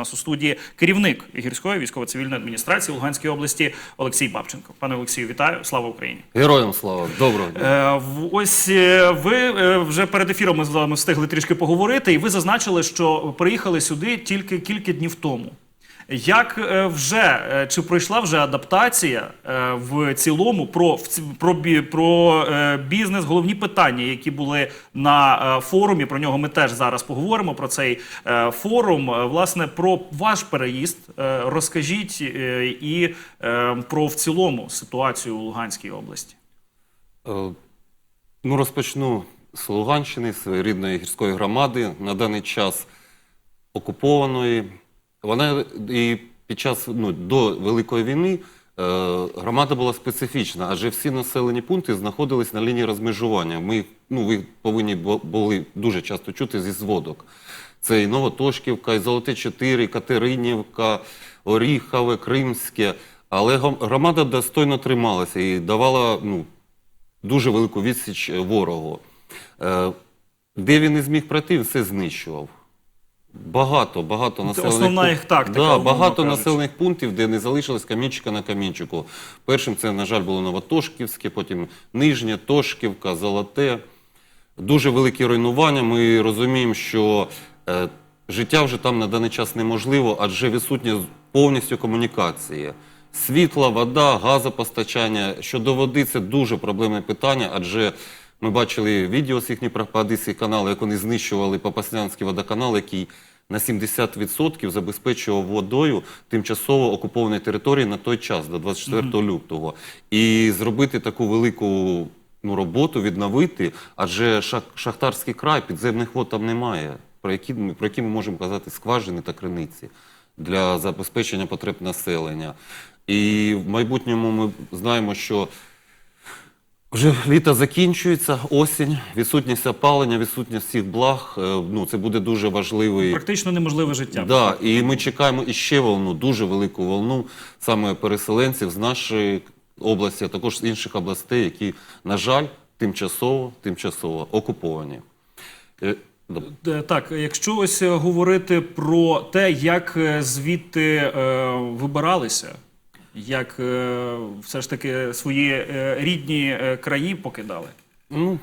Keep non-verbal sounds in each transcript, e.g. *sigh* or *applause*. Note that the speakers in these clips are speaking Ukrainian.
нас у студії керівник гірської військово-цивільної адміністрації Луганської області Олексій Бабченко. Пане Олексію, вітаю! Слава Україні! Героям слава, доброго дня. Е, Ось е, ви е, вже перед ефіром ми з вами встигли трішки поговорити, і ви зазначили, що приїхали сюди тільки кілька днів тому. Як е, вже е, чи пройшла вже адаптація е, в цілому про про, про бізнес, головні питання, які були на форумі? Про нього ми теж зараз поговоримо. Про цей форум. Власне, про ваш переїзд розкажіть і про в цілому ситуацію у Луганській області. Ну, розпочну з Луганщини, з рідної гірської громади, на даний час окупованої. Вона і під час ну, до Великої війни е, громада була специфічна, адже всі населені пункти знаходились на лінії розмежування. Ми, ну, ви повинні були дуже часто чути зі зводок. Це і Новотошківка, і Золоте 4, і Катеринівка, Оріхове, Кримське. Але громада достойно трималася і давала ну, дуже велику відсіч ворогу. Е, Де він не зміг пройти, він все знищував. Багато, багато населених основна їх тактика, Да, умовно багато кажучи. населених пунктів, де не залишилось камінчика на камінчику. Першим це, на жаль, було Новотошківське, потім Нижнє, Тошківка, Золоте. Дуже великі руйнування. Ми розуміємо, що е, життя вже там на даний час неможливо, адже відсутня повністю комунікації. Світла, вода, газопостачання. Щодо води, це дуже проблемне питання, адже ми бачили відео з їхніх пропагандистських каналів, як вони знищували Попаснянський водоканал, який на 70% забезпечував водою тимчасово окуповані території на той час, до 24 лютого. І зробити таку велику ну, роботу, відновити, адже шах, шахтарський край, підземних вод там немає, про які, про які ми можемо казати скважини та криниці для забезпечення потреб населення. І в майбутньому ми знаємо, що вже літо закінчується, осінь, відсутність опалення, відсутність всіх благ. е, Ну, це буде дуже важливий. Практично неможливе життя. Да, і ми чекаємо іще волну, дуже велику волну саме переселенців з нашої області, а також з інших областей, які, на жаль, тимчасово, тимчасово окуповані. Е. Е, Так, якщо ось говорити про те, як звідти е, вибиралися, як е, все ж таки свої е, рідні е, краї покидали. Ну,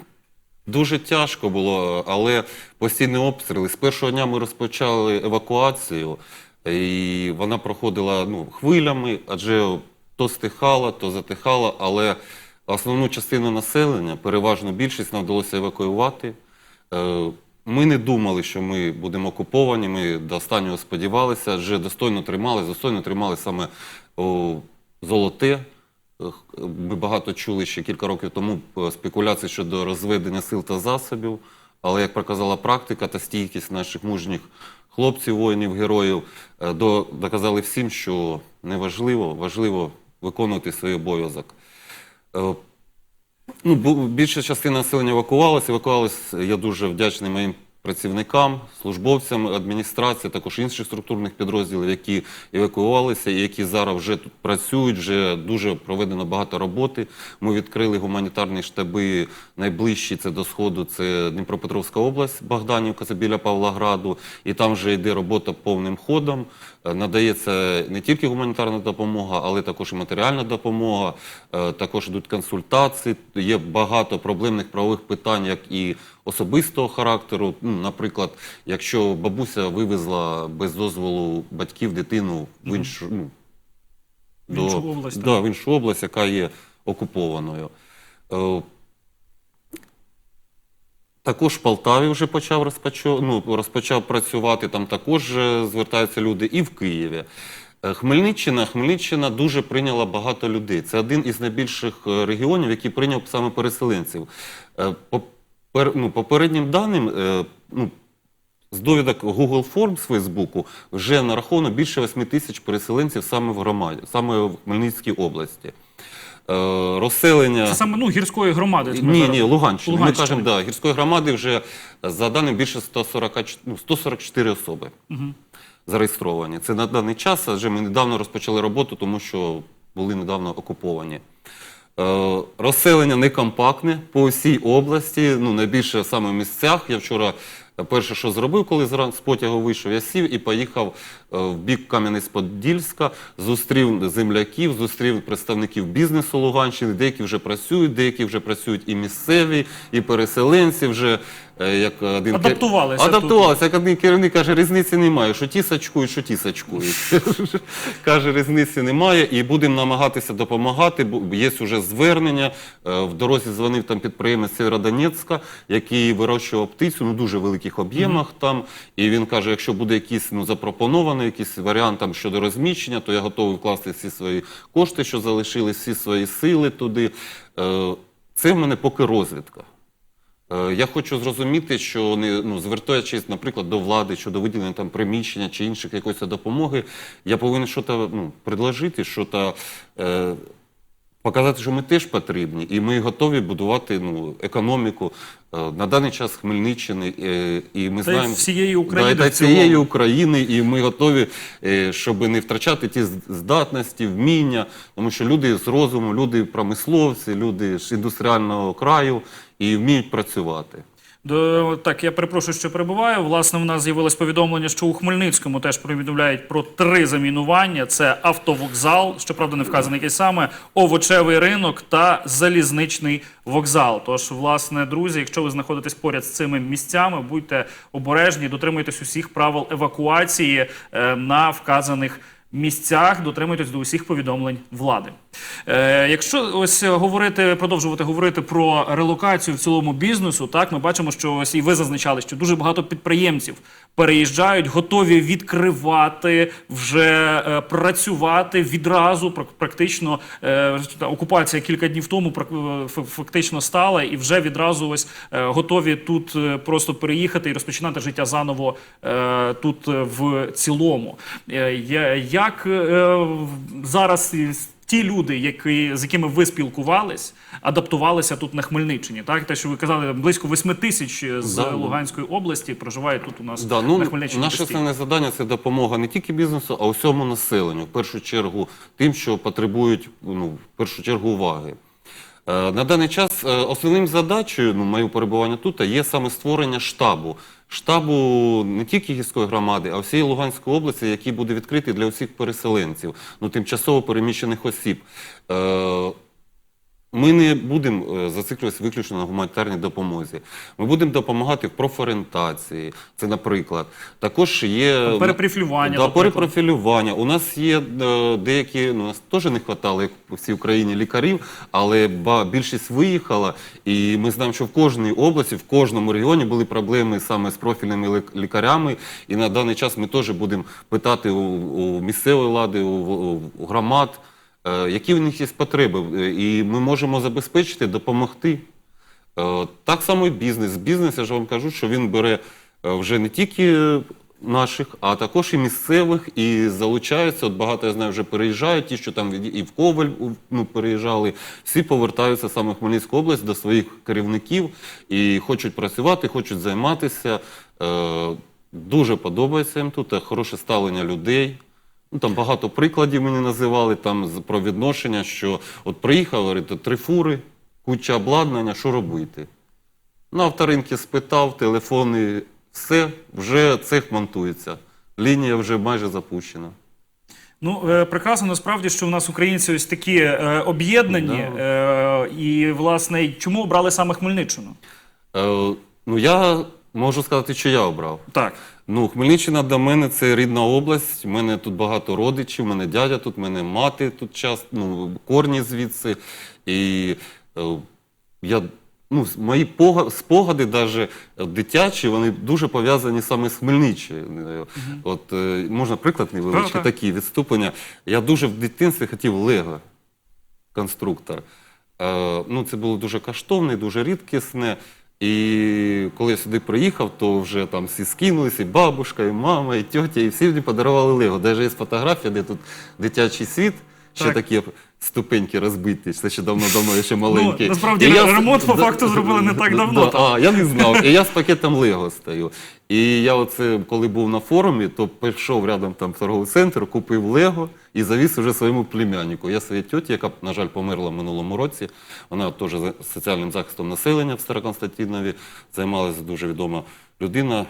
дуже тяжко було, але постійні обстріли. З першого дня ми розпочали евакуацію, і вона проходила ну, хвилями, адже то стихала, то затихала, але основну частину населення, переважно більшість, нам вдалося евакуювати. Ми не думали, що ми будемо окуповані. Ми до останнього сподівалися, адже достойно тримали, достойно тримали саме золоте. Ми багато чули ще кілька років тому е, спекуляцій щодо розведення сил та засобів. Але як показала практика та стійкість наших мужніх хлопців, воїнів, героїв, е, до- доказали всім, що неважливо, важливо виконувати свій обов'язок. Е, Ну, більша частина населення евакувалася. Евакувалась, я дуже вдячний моїм працівникам, службовцям адміністрації, також інших структурних підрозділів, які евакуювалися і які зараз вже тут працюють. Вже дуже проведено багато роботи. Ми відкрили гуманітарні штаби найближчі це до сходу. Це Дніпропетровська область, Богданівка, це біля Павлограду. І там вже йде робота повним ходом. Е, Надається не тільки гуманітарна допомога, але також і матеріальна допомога. Е, Також йдуть консультації. Є багато проблемних правових питань, як і особистого характеру. Ну, наприклад, якщо бабуся вивезла без дозволу батьків дитину в іншу, ну, В іншу область, Да, в іншу область, яка є окупованою. Е, також в Полтаві вже почав розпочав, ну, розпочав працювати, там також е, звертаються люди, і в Києві. Е, Хмельниччина, Хмельниччина дуже прийняла багато людей. Це один із найбільших е, регіонів, який прийняв саме переселенців. По, пер, ну, попереднім даним, е, ну, з довідок Google Forms Фейсбуку вже нараховано більше 8 тисяч переселенців саме в громаді, саме в Хмельницькій області. Е, розселення. Це саме ну, гірської громади. Ні, ні, Луганщини. Ми кажемо, да, гірської громади вже за даним більше 140, ну, 144 особи зареєстровані. Це на даний час, адже ми недавно розпочали роботу, тому що були недавно окуповані. Е, розселення некомпактне по всій області, ну найбільше саме в місцях. Я вчора перше, що зробив, коли з потягу вийшов, я сів і поїхав е, в бік Кам'янець-Подільська, зустрів земляків, зустрів представників бізнесу Луганщини, деякі вже працюють, деякі вже працюють і місцеві, і переселенці вже. Е, Як один кер- Адаптувалися тут. Адаптувалися. Як один керівник каже, різниці немає, що ті сачкують, що ті сачкують. *laughs* каже, різниці немає, і будемо намагатися допомагати. Є вже звернення. Е, В дорозі дзвонив там підприємець Сєвєродонецька, який вирощував птицю ну, дуже великих об'ємах там. І він каже, якщо буде якийсь ну, запропонований, якийсь варіант там щодо розміщення, то я готовий вкласти всі свої кошти, що залишились, всі свої сили туди. Е, Це в мене поки розвідка. Е, Я хочу зрозуміти, що ну, звертаючись, наприклад, до влади щодо виділення там приміщення чи інших якоїсь допомоги, я повинен щось ну, предложити, щось показати, що ми теж потрібні, і ми готові будувати ну, економіку е, на даний час Хмельниччини. Е, і ми Та знаємо всієї України Да, та всієї України, і ми готові, е, щоб не втрачати ті здатності, вміння, тому що люди з розуму, люди промисловці, люди з індустріального краю і вміють працювати. Так, я перепрошую, що перебуваю. Власне, в нас з'явилось повідомлення, що у Хмельницькому теж повідомляють про три замінування: це автовокзал, щоправда, не вказаний який саме, овочевий ринок та залізничний вокзал. Тож, власне, друзі, якщо ви знаходитесь поряд з цими місцями, будьте обережні, дотримуйтесь усіх правил евакуації е, на вказаних. Місцях дотримуйтесь до усіх повідомлень влади. Е, якщо ось говорити, продовжувати говорити про релокацію в цілому бізнесу, так ми бачимо, що ось і ви зазначали, що дуже багато підприємців переїжджають, готові відкривати, вже е, працювати відразу. Прак- Практично е, окупація кілька днів тому е, фактично стала, і вже відразу ось е, готові тут е, просто переїхати і розпочинати життя заново е, тут е, в цілому. Е, Як е, зараз ті люди, які, з якими ви спілкувались, адаптувалися тут на Хмельниччині? Так, те, що ви казали, близько 8 тисяч з Да. Луганської області проживають тут у нас Да, ну, на Хмельниччині. наше основне завдання це допомога не тільки бізнесу, а усьому населенню. В першу чергу тим, що потребують ну, в першу чергу уваги. Е, На даний час е, основним задачею ну, моєго перебування тут є саме створення штабу. Штабу не тільки гірської громади, а всієї Луганської області, який буде відкритий для усіх переселенців, ну, тимчасово переміщених осіб. Ми не будемо е, зациклюватися виключно на гуманітарній допомозі. Ми будемо допомагати в профорієнтації. Це, наприклад, також є Перепрофілювання, Да, перепрофілювання. У нас є е, деякі, ну, у нас теж не вистачало, як по всій Україні, лікарів, але більшість виїхала. І ми знаємо, що в кожній області, в кожному регіоні були проблеми саме з профільними лікарями. І на даний час ми теж будемо питати у, у місцевої влади, у, у громад. Е, Які в них є потреби, Е, і ми можемо забезпечити, допомогти. Е, Так само і бізнес. Бізнес, я ж вам кажу, що він бере вже не тільки наших, а також і місцевих, і залучаються. От багато я знаю, вже переїжджають, ті, що там і в Коваль ну, переїжджали, всі повертаються саме в Хмельницьку область до своїх керівників і хочуть працювати, хочуть займатися. Дуже подобається їм тут, хороше ставлення людей. Ну, там багато прикладів мені називали там з- про відношення, що от приїхав, говорить, «От три фури, куча обладнання, що робити? На авторинки спитав, телефони, все, вже цех монтується. Лінія вже майже запущена. Ну, е, прекрасно насправді, що в нас українці ось такі е, об'єднані. Е, і, власне, чому обрали саме Хмельниччину? Е, ну, я можу сказати, що я обрав. Так. Ну, Хмельниччина для мене це рідна область. У мене тут багато родичів, у мене дядя тут, у мене мати тут час, ну, корні звідси. І е, я, ну, мої пога- спогади, навіть дитячі, вони дуже пов'язані саме з Хмельниччиною. От е, можна приклад невеличкий, Так, так. такі відступлення. Я дуже в дитинстві хотів Лего конструктор. Е, ну, це було дуже коштовне, дуже рідкісне. І коли я сюди приїхав, то вже там всі скинулися, і бабушка, і мама, і тьотя, і всі мені подарували Лего. Навіть є фотографія, де тут дитячий світ, ще Так. такі ступеньки розбиті. Це ще давно-давно, я ще маленький. Ну, насправді, І я ремонт по факту зробили не так давно, да. А, я не знав. І я з пакетом Лего стою. І я оце, коли був на форумі, то пішов рядом там в торговий центр, купив Лего і завіз уже своєму племяннику. Я своїй тьоті, яка, на жаль, померла в минулому році. Вона теж соціальним захистом населення в Староконстантинові займалася дуже відома людина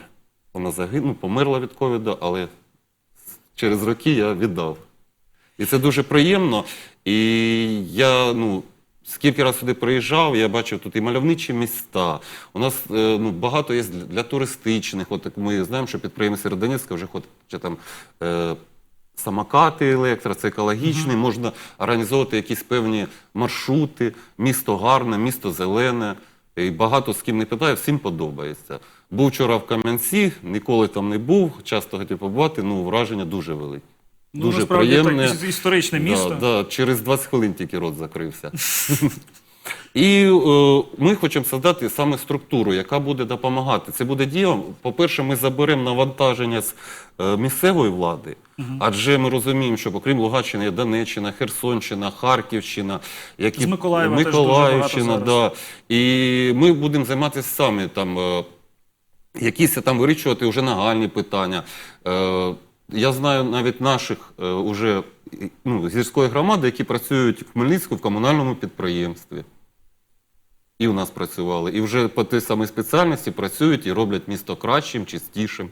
вона загинула, померла від ковіду, але через роки я віддав. І це дуже приємно. І я, ну, скільки раз сюди приїжджав, я бачив тут і мальовничі міста. У нас е, ну, багато є для, туристичних. От ми знаємо, що підприємець Сєродонецька вже ходить там. Е, Самокати електро, це екологічний, можна організовувати якісь певні маршрути, місто гарне, місто зелене. І багато з ким не питаю, всім подобається. Був вчора в Кам'янці, ніколи там не був, часто хотів побувати, ну враження дуже велике. Ну, Дуже приємне. так, історичне місто. Да, да, через 20 хвилин тільки рот закрився. *laughs* І е, ми хочемо создати саме структуру, яка буде допомагати. Це буде діям. По-перше, ми заберемо навантаження з е, місцевої влади, адже ми розуміємо, що окрім Луганщини є Донеччина, Херсонщина, Харківщина, які З Миколаєва теж дуже Миколаївщина, да. І ми будемо займатися самі там. е, якісь там вирішувати вже нагальні питання. Е, я знаю навіть наших е, уже ну, з гірської громади, які працюють в Хмельницьку в комунальному підприємстві. І у нас працювали. І вже по тій самій спеціальності працюють і роблять місто кращим, чистішим.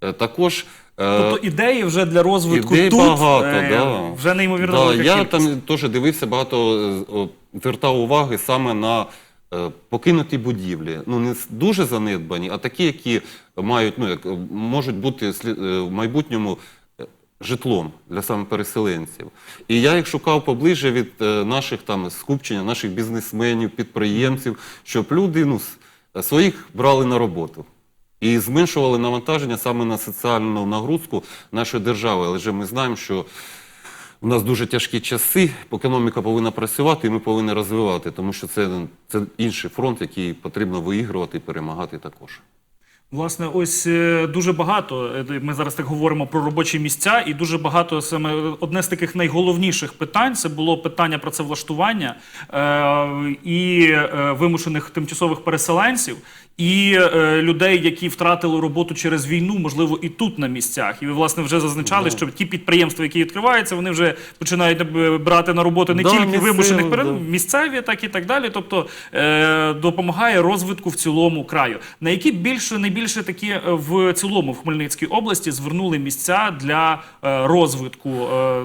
Е, також. е, Тобто ідеї вже для розвитку Ідей тут багато, е, да. вже неймовірно Да, велика я кількість. там теж дивився багато, е, о, звертав уваги саме на покинуті будівлі. Ну, не дуже занедбані, а такі, які мають, ну, як, е, можуть бути е, в майбутньому е, житлом для саме переселенців. І я їх шукав поближче від е, наших там скупчення, наших бізнесменів, підприємців, щоб люди ну, своїх брали на роботу. І зменшували навантаження саме на соціальну нагрузку нашої держави. Але ж ми знаємо, що у нас дуже тяжкі часи, економіка повинна працювати, і ми повинні розвивати, тому що це, це інший фронт, який потрібно виігрувати і перемагати також. Власне, ось е, дуже багато. е, Ми зараз так говоримо про робочі місця, і дуже багато саме одне з таких найголовніших питань це було питання працевлаштування е, і е, вимушених тимчасових переселенців, і е, людей, які втратили роботу через війну, можливо, і тут на місцях. І ви власне вже зазначали, що ті підприємства, які відкриваються, вони вже починають е, брати на роботу не Да, тільки місцеві, вимушених пере... да. місцеві, так і так далі. Тобто е, допомагає розвитку в цілому краю. На які більше найбільше такі е, в цілому в Хмельницькій області звернули місця для е, розвитку? Е,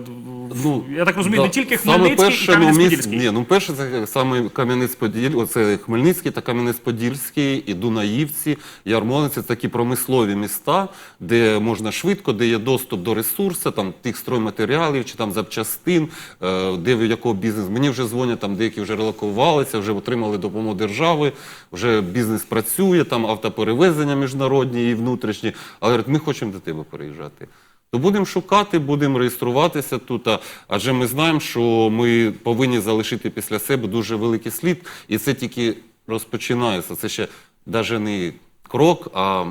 в- я так розумію, Ну, да, не тільки саме Хмельницький і ну, Кам'янець-Подільський. Ні, ну перше це саме Кам'янець-Поділь, оце Хмельницький та Кам'янець-Подільський, і Дунаївці, Ярмолинці це такі промислові міста, де можна швидко, де є доступ до ресурсу, там тих стройматеріалів чи там запчастин, е, де в якого бізнес. Мені вже дзвонять, там деякі вже релокувалися, вже отримали допомогу держави, вже бізнес працює, там автоперевезення міжнародні і внутрішні. Але говорять, ми хочемо до тебе переїжджати. То будемо шукати, будемо реєструватися тут, адже ми знаємо, що ми повинні залишити після себе дуже великий слід, і це тільки розпочинається. Це ще навіть не крок, а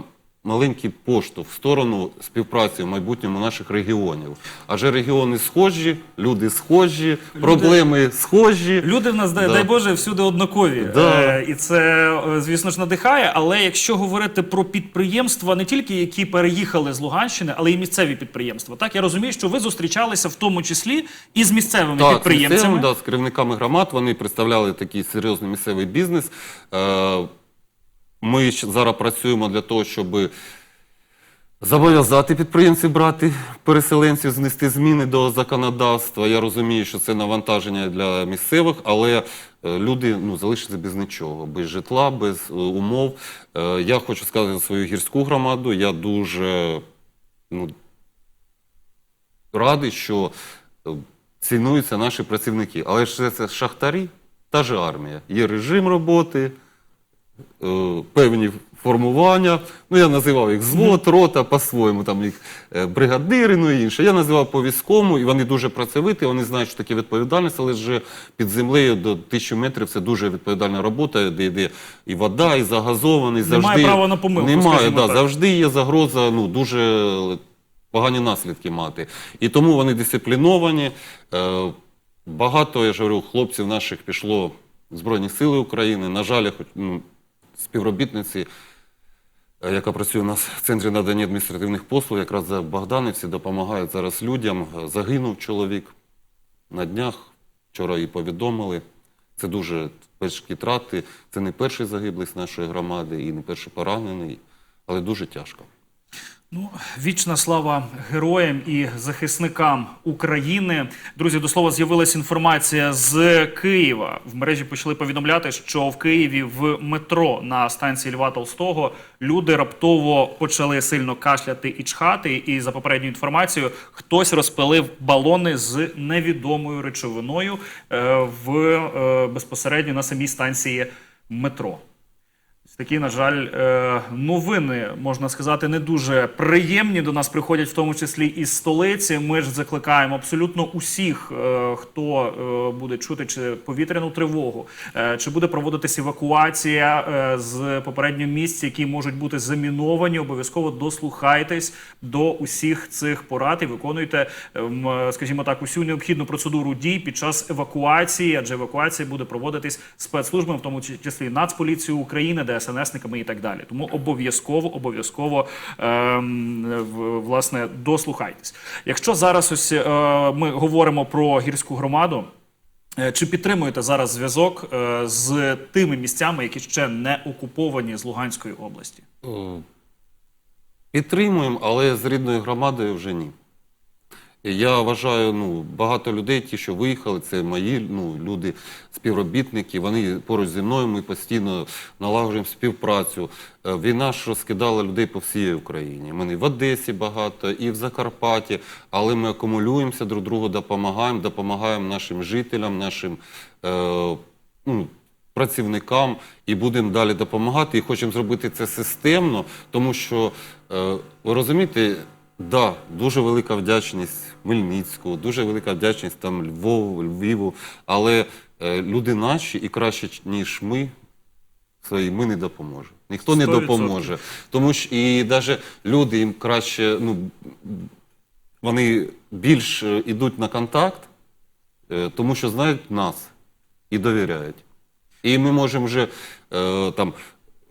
маленький поштовх в сторону співпраці в майбутньому наших регіонів. Адже регіони схожі, люди схожі, проблеми схожі. Люди в нас, Да. дай Боже, всюди однакові. Да. Е, і це, е, звісно ж, надихає. Але якщо говорити про підприємства, не тільки які переїхали з Луганщини, але й місцеві підприємства. Так, я розумію, що ви зустрічалися в тому числі і з місцевими Так, підприємцями. да, з керівниками громад вони представляли такий серйозний місцевий бізнес. Е, Ми зараз працюємо для того, щоб зобов'язати підприємців брати переселенців, знести зміни до законодавства. Я розумію, що це навантаження для місцевих, але е, люди ну, залишаться без нічого, без житла, без е, умов. Е, Я хочу сказати за свою гірську громаду. Я дуже ну, радий, що цінуються наші працівники. Але ж це, це шахтарі, та ж армія. Є режим роботи, певні формування. Ну, я називав їх звод, рота, по-своєму, там їх е, бригадири, ну і інше. Я називав по військовому, і вони дуже працьовиті, вони знають, що таке відповідальність, але ж під землею до тисячі метрів це дуже відповідальна робота, де йде і вода, і загазований. Немає завжди, права на помилку, Немає, да, так. завжди є загроза ну, дуже погані наслідки мати. І тому вони дисципліновані. Е, Багато, я ж говорю, хлопців наших пішло в Збройні Сили України. На жаль, ну, співробітниці, е, яка працює у нас в центрі надання адміністративних послуг, якраз за Богданівці допомагають зараз людям. Загинув чоловік на днях. Вчора її повідомили. Це дуже важкі трати. Це не перший загиблий з нашої громади і не перший поранений. але дуже тяжко. Ну, вічна слава героям і захисникам України. Друзі, до слова, з'явилася інформація з Києва. В мережі почали повідомляти, що в Києві в метро на станції Льва Толстого люди раптово почали сильно кашляти і чхати. І за попередньою інформацією, хтось розпилив балони з невідомою речовиною е, в е, безпосередньо на самій станції метро. Такі, на жаль, е, новини, можна сказати, не дуже приємні до нас приходять, в тому числі із столиці. Ми ж закликаємо абсолютно усіх, е, хто е, буде чути чи повітряну тривогу, чи буде проводитись евакуація з попереднього місця, які можуть бути заміновані. Обов'язково дослухайтесь до усіх цих порад і виконуйте, ем, скажімо так, усю необхідну процедуру дій під час евакуації, адже евакуація буде проводитись спецслужбами, в тому числі Нацполіцією України, ДСНСниками і так далі. Тому обов'язково, обов'язково ем, власне дослухайтесь. Якщо зараз ось е, ми говоримо про гірську громаду. е, Чи підтримуєте зараз зв'язок е, з тими місцями, які ще не окуповані з Луганської області? Підтримуємо, але з рідною громадою вже ні. Я вважаю, ну, багато людей, ті, що виїхали, це мої ну, люди, співробітники, вони поруч зі мною, ми постійно налагоджуємо співпрацю. Е, Війна ж розкидала людей по всій Україні. Мене в Одесі багато, і в Закарпатті, але ми акумулюємося, друг другу допомагаємо, допомагаємо нашим жителям, нашим е, ну, працівникам і будемо далі допомагати. І хочемо зробити це системно, тому що е, ви розумієте, да, дуже велика вдячність Хмельницького, дуже велика вдячність там Львову, Львіву, але е, люди наші і краще, ніж ми, свої ми не допоможемо. Ніхто не 100%. допоможе. Тому що і навіть люди їм краще, ну вони більш е, ідуть на контакт, е, тому що знають нас і довіряють. І ми можемо вже е, там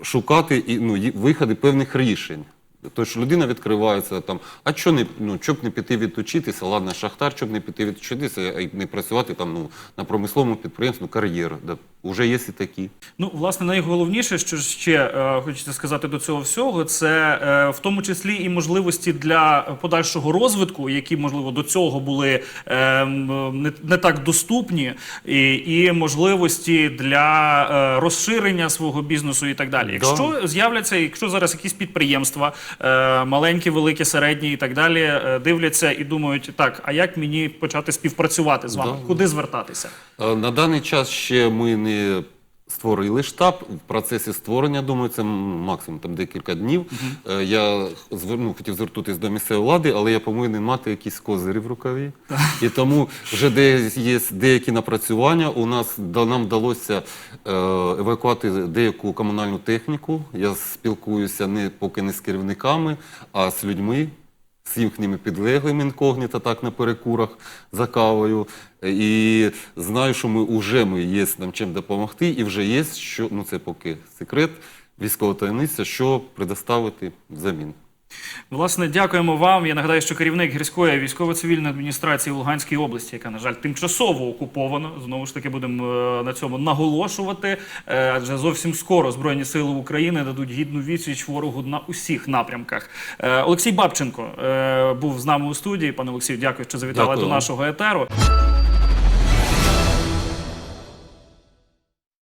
шукати і, ну, ї- виходи певних рішень. Тож людина відкривається там, а що не ну щоб не піти відточитися, ладно, шахтар, щоб не піти відточитися і не працювати там ну на промисловому підприємстві, ну, кар'єра. Да. Уже є і такі. Ну, власне, найголовніше, що ще е, хочеться сказати до цього всього, це е, в тому числі і можливості для подальшого розвитку, які можливо до цього були е, не, не так доступні, і, і можливості для е, розширення свого бізнесу і так далі. Да. Якщо з'являться, якщо зараз якісь підприємства, е, маленькі, великі, середні і так далі, е, дивляться і думають, так, а як мені почати співпрацювати з вами? Да. Куди звертатися? Е, На даний час ще ми не створили штаб. В процесі створення, думаю, це максимум там декілька днів. Е, Я зверну, хотів звернутися до місцевої влади, але я повинен мати якісь козирі в рукаві. І тому вже де є деякі напрацювання. У нас нам вдалося е, евакувати деяку комунальну техніку. Я спілкуюся не поки не з керівниками, а з людьми з їхніми підлеглими інкогніто, так на перекурах за кавою. І знаю, що ми вже ми є нам чим допомогти, і вже є, що ну це поки секрет військова таємниця, що предоставити взамін. Власне, дякуємо вам. Я нагадаю, що керівник гірської військово-цивільної адміністрації в Луганській області, яка, на жаль, тимчасово окупована. Знову ж таки, будемо е, на цьому наголошувати. е, Адже зовсім скоро Збройні сили України дадуть гідну відсіч ворогу на усіх напрямках. Е, Олексій Бабченко був з нами у студії. Пане Олексію, дякую, що завітали Дякую до нашого етеру.